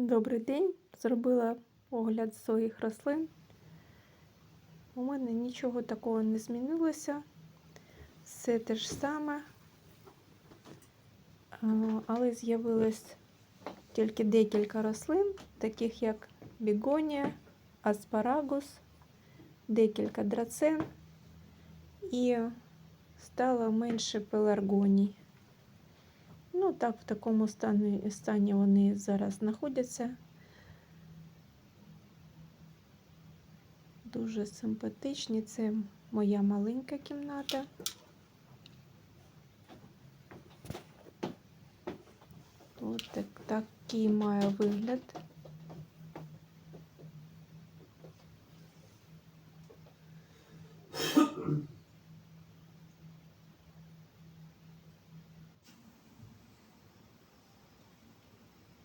Добрий день. Зробила огляд своїх рослин. У мене нічого такого не змінилося. Все те ж саме. Але з'явилось тільки декілька рослин, таких як бігонія, аспарагус, декілька драцен і стало менше пеларгоній. Ну, так, в такому стані, стані вони зараз знаходяться. Дуже симпатичні. Це моя маленька кімната. Ось так, такий має вигляд.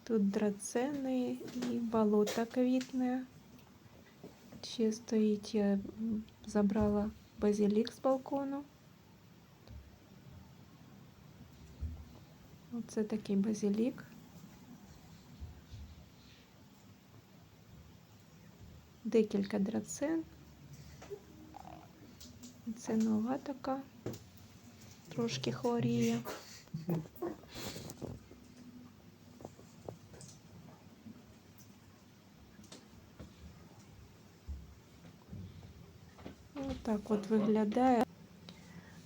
Тут драцени і болото квітне. Ще стоїть, я забрала базилік з балкону. Оце такий базилік. Декілька драцен. Це нова така, трошки хворіє. Отак от виглядає.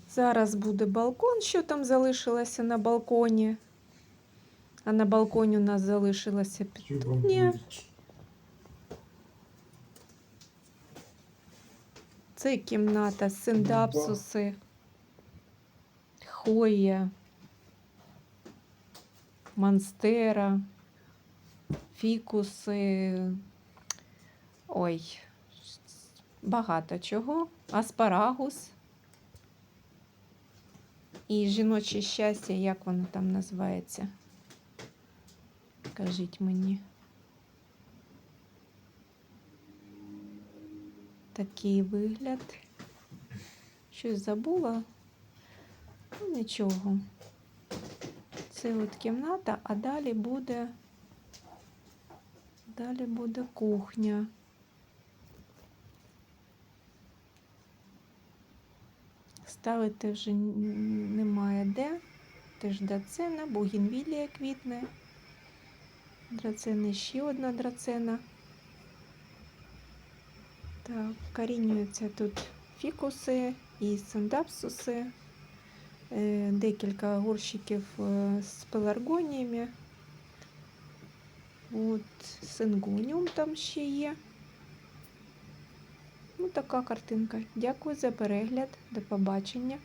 Зараз буде балкон, що там залишилося на балконі. А на балконі у нас залишилося петунія. Це кімната, синдапсуси, хвоя, монстера, фікуси. Ой, багато чого. Аспарагус. І жіноче щастя, як воно там називається? Кажіть мені. Такий вигляд. Щось забула. Ну, нічого. Це от кімната, а далі буде. Далі буде кухня. Ставити вже немає де. Теж драцена, бугінвілія квітне. Драцена ще одна драцена. Так, корінюються тут фікуси і синдапсуси. Е, Декілька горщиків е, з пеларгоніями. От, сингоніум там ще є. Ну, така картинка. Дякую за перегляд. До побачення.